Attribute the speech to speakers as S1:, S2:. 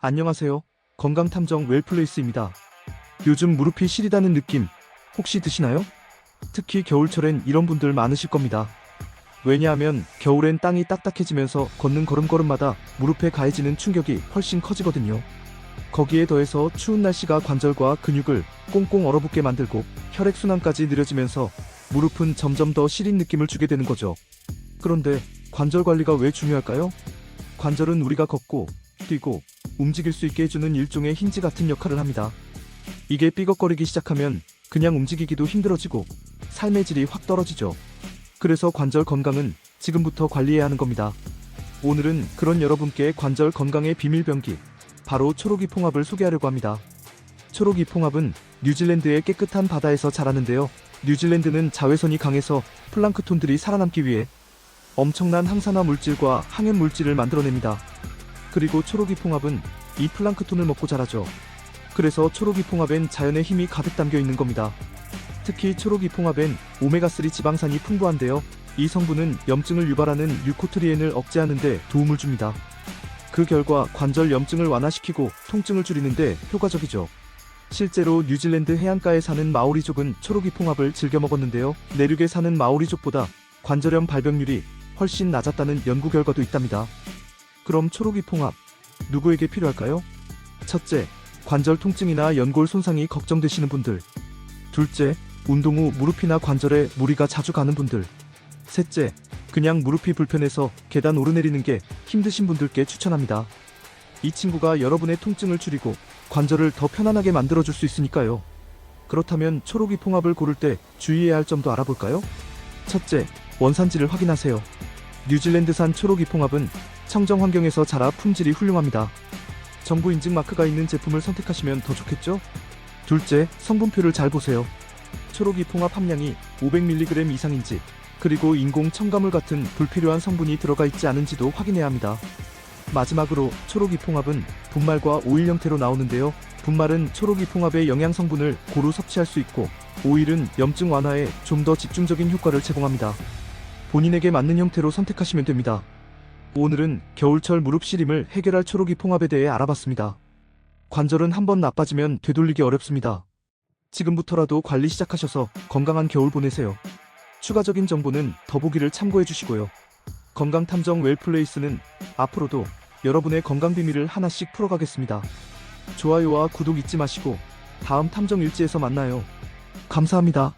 S1: 안녕하세요. 건강탐정 웰플레이스입니다. 요즘 무릎이 시리다는 느낌 혹시 드시나요? 특히 겨울철엔 이런 분들 많으실 겁니다. 왜냐하면 겨울엔 땅이 딱딱해지면서 걷는 걸음걸음마다 무릎에 가해지는 충격이 훨씬 커지거든요. 거기에 더해서 추운 날씨가 관절과 근육을 꽁꽁 얼어붙게 만들고 혈액순환까지 느려지면서 무릎은 점점 더 시린 느낌을 주게 되는 거죠. 그런데 관절 관리가 왜 중요할까요? 관절은 우리가 걷고 뛰고 움직일 수 있게 해주는 일종의 힌지 같은 역할을 합니다. 이게 삐걱거리기 시작하면 그냥 움직이기도 힘들어지고 삶의 질이 확 떨어지죠. 그래서 관절 건강은 지금부터 관리해야 하는 겁니다. 오늘은 그런 여러분께 관절 건강의 비밀 병기 바로 초록이 홍합을 소개하려고 합니다. 초록이 홍합은 뉴질랜드의 깨끗한 바다에서 자라는데요. 뉴질랜드는 자외선이 강해서 플랑크톤들이 살아남기 위해 엄청난 항산화 물질과 항염 물질을 만들어냅니다. 그리고 초록이 홍합은 이 플랑크톤을 먹고 자라죠. 그래서 초록이 홍합엔 자연의 힘이 가득 담겨 있는 겁니다. 특히 초록이 홍합엔 오메가3 지방산이 풍부한데요. 이 성분은 염증을 유발하는 류코트리엔을 억제하는데 도움을 줍니다. 그 결과 관절 염증을 완화시키고 통증을 줄이는데 효과적이죠. 실제로 뉴질랜드 해안가에 사는 마오리족은 초록이 홍합을 즐겨 먹었는데요. 내륙에 사는 마오리족보다 관절염 발병률이 훨씬 낮았다는 연구 결과도 있답니다. 그럼 초록이 홍합 누구에게 필요할까요? 첫째, 관절 통증이나 연골 손상이 걱정되시는 분들. 둘째, 운동 후 무릎이나 관절에 무리가 자주 가는 분들. 셋째, 그냥 무릎이 불편해서 계단 오르내리는 게 힘드신 분들께 추천합니다. 이 친구가 여러분의 통증을 줄이고 관절을 더 편안하게 만들어줄 수 있으니까요. 그렇다면 초록이 홍합을 고를 때 주의해야 할 점도 알아볼까요? 첫째, 원산지를 확인하세요. 뉴질랜드산 초록이 홍합은 청정 환경에서 자라 품질이 훌륭합니다. 정부 인증 마크가 있는 제품을 선택하시면 더 좋겠죠? 둘째, 성분표를 잘 보세요. 초록이 홍합 함량이 500mg 이상인지, 그리고 인공 첨가물 같은 불필요한 성분이 들어가 있지 않은지도 확인해야 합니다. 마지막으로 초록이 홍합은 분말과 오일 형태로 나오는데요. 분말은 초록이 홍합의 영양 성분을 고루 섭취할 수 있고, 오일은 염증 완화에 좀 더 집중적인 효과를 제공합니다. 본인에게 맞는 형태로 선택하시면 됩니다. 오늘은 겨울철 무릎 시림을 해결할 초록이 홍합에 대해 알아봤습니다. 관절은 한번 나빠지면 되돌리기 어렵습니다. 지금부터라도 관리 시작하셔서 건강한 겨울 보내세요. 추가적인 정보는 더보기를 참고해 주시고요. 건강탐정 웰플레이스는 앞으로도 여러분의 건강 비밀을 하나씩 풀어가겠습니다. 좋아요와 구독 잊지 마시고 다음 탐정 일지에서 만나요. 감사합니다.